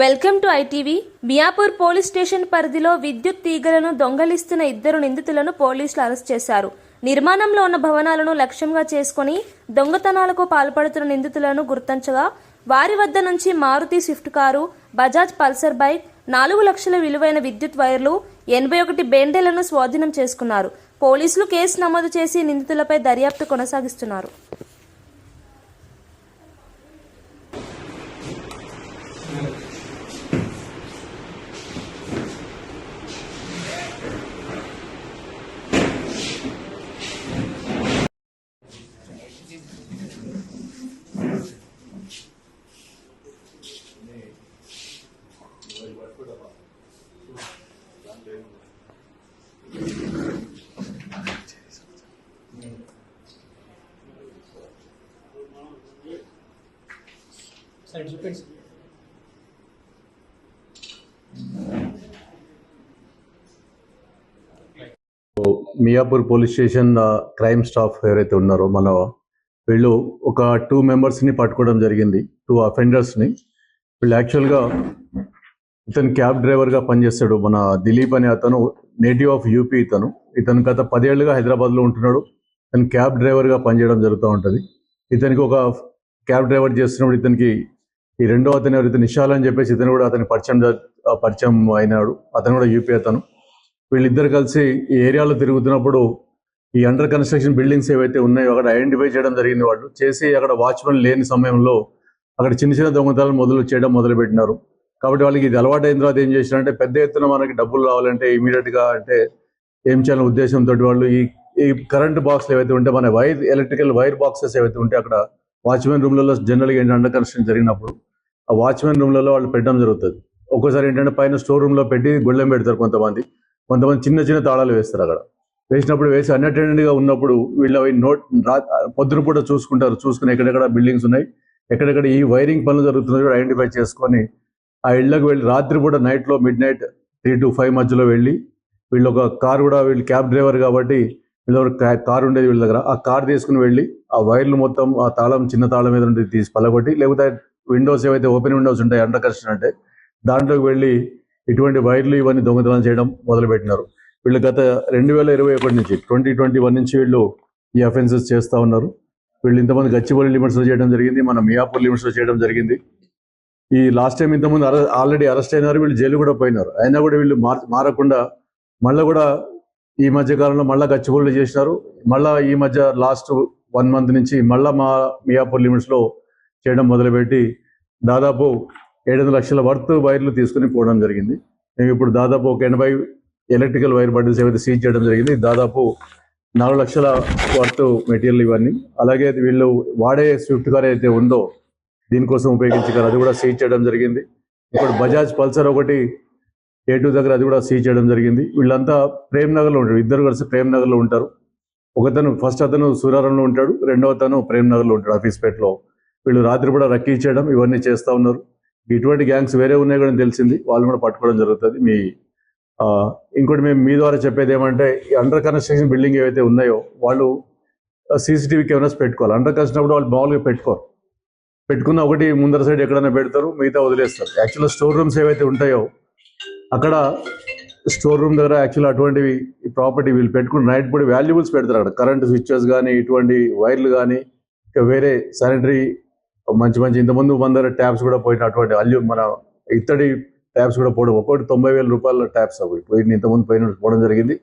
Welcome to ITV. Miyapur police station పరిధిలో విద్యుత్ తీగలను దొంగలిస్తున్న ఇద్దరు నిందితులను పోలీసులు అరెస్ట్ చేశారు. నిర్మాణంలో ఉన్న భవనాలను లక్ష్యంగా చేసుకుని దొంగతనాలకు పాల్పడుతున్న నిందితులను గుర్తించగా వారి వద్ద నుంచి Maruti Swift car Bajaj Pulsar bike నాలుగు లక్షల విలువైన విద్యుత్ వైర్లు ఎనభై ఒకటి బెండేలను స్వాధీనం చేసుకున్నారు. పోలీసులు కేసు నమోదు చేసి నిందితులపై దర్యాప్తు కొనసాగిస్తున్నారు. సైడ్ చూపించు Miyapur police station crime staff ఎవరైతే ఉన్నారో మన వీళ్ళు ఒక టూ మెంబర్స్ని పట్టుకోవడం జరిగింది టూ అఫెండర్స్ని వీళ్ళు యాక్చువల్గా ఇతను క్యాబ్ డ్రైవర్గా పనిచేస్తాడు మన దిలీప్ అనే అతను నేటివ్ ఆఫ్ యూపీ ఇతను. ఇతను గత పదేళ్ళుగా హైదరాబాద్లో ఉంటున్నాడు ఇతను క్యాబ్ డ్రైవర్గా పనిచేయడం జరుగుతూ ఉంటుంది. ఇతనికి ఒక క్యాబ్ డ్రైవర్ చేస్తున్నప్పుడు ఇతనికి ఈ రెండో అతను ఎవరైతే నిషాల్ అని చెప్పేసి ఇతను కూడా అతని పరిచయం పరిచయం అయినాడు. అతను కూడా యూపీ అతను. వీళ్ళిద్దరు కలిసి ఈ ఏరియాలో తిరుగుతున్నప్పుడు ఈ అండర్ కన్స్ట్రక్షన్ బిల్డింగ్స్ ఏవైతే ఉన్నాయో అక్కడ ఐడెంటిఫై చేయడం జరిగింది వాళ్ళు. చేసి అక్కడ వాచ్మెన్ లేని సమయంలో అక్కడ చిన్న చిన్న దొంగతనాలు మొదలు చేయడం మొదలు పెట్టినారు కాబట్టి వాళ్ళకి ఇది అలవాటు అయిన తర్వాత ఏం చేసినారంటే పెద్ద ఎత్తున మనకి డబ్బులు రావాలంటే ఇమీడియట్గా అంటే ఏం చేయాలనే ఉద్దేశంతో వాళ్ళు ఈ ఈ కరెంట్ బాక్స్ ఏవైతే ఉంటే మన వైర్ ఎలక్ట్రికల్ వైర్ బాక్సెస్ ఏవైతే ఉంటే అక్కడ వాచ్మెన్ రూమ్లలో జనరల్గా ఏంటంటే అండర్ కన్స్ట్రక్షన్ జరిగినప్పుడు ఆ వాచ్మెన్ రూమ్లలో వాళ్ళు పెట్టడం జరుగుతుంది. ఒక్కోసారి ఏంటంటే పైన స్టోర్ రూమ్లో పెట్టి గొళ్ళెం పెడతారు కొంతమంది. కొంతమంది చిన్న చిన్న తాళాలు వేస్తారు అక్కడ. వేసినప్పుడు వేసి అన్అటెండెంట్గా ఉన్నప్పుడు వీళ్ళు నోట్ పొద్దున పూట చూసుకుంటారు. చూసుకుని ఎక్కడెక్కడ బిల్డింగ్స్ ఉన్నాయి ఎక్కడెక్కడ ఈ వైరింగ్ పనులు జరుగుతున్నాయో ఐడెంటిఫై చేసుకొని ఆ ఇళ్ళకి వెళ్ళి రాత్రి పూట నైట్లో midnight three to five మధ్యలో వెళ్ళి వీళ్ళు ఒక కార్ కూడా వీళ్ళు క్యాబ్ డ్రైవర్ కాబట్టి వీళ్ళ కార్ ఉండేది వీళ్ళ దగ్గర. ఆ కార్ తీసుకుని వెళ్ళి ఆ వైర్లు మొత్తం ఆ తాళం చిన్న తాళం మీద నుండి తీసి పలగొట్టి లేకపోతే విండోస్ ఏవైతే ఓపెన్ విండోస్ ఉంటాయి అండర్ కన్స్ట్రక్షన్ అంటే దాంట్లోకి వెళ్ళి ఇటువంటి వైర్లు ఇవన్నీ దొంగతనం చేయడం మొదలుపెట్టినారు. వీళ్ళు గత రెండు వేల ఇరవై ఒకటి నుంచి ట్వంటీ ట్వంటీ వన్ నుంచి వీళ్ళు ఈ అఫెన్సెస్ చేస్తూ ఉన్నారు. వీళ్ళు ఇంతమంది గచ్చిబౌలి లిమిట్స్లో చేయడం జరిగింది మన మియాపూర్ లిమిట్స్లో చేయడం జరిగింది. ఈ లాస్ట్ టైం ఇంతకుముందు అరె ఆల్రెడీ అరెస్ట్ అయినారు వీళ్ళు జైలు కూడా పోయినారు. అయినా కూడా వీళ్ళు మార్ మారకుండా మళ్ళీ కూడా ఈ మధ్య కాలంలో మళ్ళీ గచ్చిబౌలి చేసినారు. మళ్ళీ ఈ మధ్య లాస్ట్ వన్ మంత్ నుంచి మళ్ళీ మా మియాపూర్ లిమిట్స్లో చేయడం మొదలుపెట్టి దాదాపు ఏడు లక్షల వర్త్ వైర్లు తీసుకుని పోవడం జరిగింది. మేము ఇప్పుడు దాదాపు ఒక ఎనభై ఎలక్ట్రికల్ వైర్ బండిల్స్ ఏవైతే సీజ్ చేయడం జరిగింది దాదాపు నాలుగు లక్షల వర్త్ మెటీరియల్ ఇవన్నీ. అలాగే వీళ్ళు వాడే స్విఫ్ట్ కార్ అయితే ఉందో దీనికోసం ఉపయోగించే అది కూడా సీజ్ చేయడం జరిగింది. ఇప్పుడు బజాజ్ పల్సర్ ఒకటి ఏ టూ దగ్గర అది కూడా సీజ్ చేయడం జరిగింది. వీళ్ళంతా ప్రేమ్ నగర్లో ఉంటారు. ఇద్దరు కలిసి ప్రేమ్ నగర్లో ఉంటారు. ఒకతను ఫస్ట్ అతను సూరారంలో ఉంటాడు. రెండవ అతను ప్రేమ్ నగర్లో ఉంటాడు ఆఫీస్పేటలో వీళ్ళు రాత్రి కూడా రక్కీ చేయడం ఇవన్నీ చేస్తూ ఉన్నారు. ఇటువంటి గ్యాంగ్స్ వేరే ఉన్నాయి కూడా తెలిసింది. వాళ్ళు కూడా పట్టుకోవడం జరుగుతుంది. మీ ఇంకోటి మేము మీ ద్వారా చెప్పేది ఏమంటే ఈ అండర్ కన్స్ట్రక్షన్ బిల్డింగ్ ఏవైతే ఉన్నాయో వాళ్ళు సీసీటీవీ కెమెరాస్ పెట్టుకోవాలి. అండర్ కన్స్ట్రక్షన్ వాళ్ళు మామూలుగా పెట్టుకోరు. పెట్టుకున్న ఒకటి ముందర సైడ్ ఎక్కడైనా పెడతారు మిగతా వదిలేస్తారు. యాక్చువల్గా స్టోర్ రూమ్స్ ఏవైతే ఉంటాయో అక్కడ స్టోర్ రూమ్ దగ్గర యాక్చువల్ అటువంటివి ప్రాపర్టీ వీళ్ళు పెట్టుకుని నైట్ పూట వాల్యుబుల్స్ పెడతారు అక్కడ. కరెంట్ స్విచ్చెస్ కానీ ఇటువంటి వైర్లు కానీ ఇంకా వేరే శానిటరీ మంచి మంచి ఇంతకుముందు మందర ట్యాప్స్ కూడా పోయిన అటువంటి అల్లు మన ఇత్తడి ట్యాప్స్ కూడా పోవడం. ఒక్కొక్కటి తొంభై వేల రూపాయల ట్యాప్స్ అవి. పోయిన ఇంతకుముందు పోయిన పోవడం జరిగింది.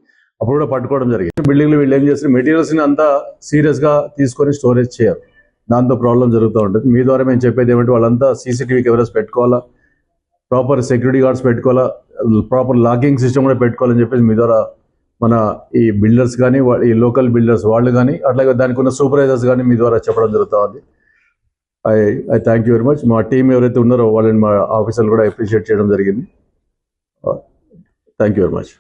అప్పుడు కూడా పట్టుకోవడం జరిగింది. బిల్డింగ్లు వీళ్ళు ఏం చేస్తారు? మెటీరియల్స్ని అంతా సీరియస్గా తీసుకొని స్టోరేజ్ చేయాలి. దాంతో ప్రాబ్లం జరుగుతూ ఉంటుంది. మీ ద్వారా మేము చెప్పేది ఏమంటే వాళ్ళంతా సీసీటీవీ కెమెరాస్ పెట్టుకోవాలా? ప్రాపర్ సెక్యూరిటీ గార్డ్స్ పెట్టుకోవాలా? ప్రాపర్ లాకింగ్ సిస్టమ్ కూడా పెట్టుకోవాలని చెప్పేసి మీ ద్వారా మన ఈ బిల్డర్స్ కానీ ఈ లోకల్ బిల్డర్స్ వాళ్ళు కానీ అట్లాగే దానికి ఉన్న సూపర్వైజర్స్ కానీ మీ ద్వారా చెప్పడం జరుగుతుంది. I I thank you very much. మా టీం ఎవరైతే ఉన్నారో వాళ్ళని మా ఆఫీసర్లు కూడా అప్రిషియేట్ చేయడం జరిగింది. Thank you very much.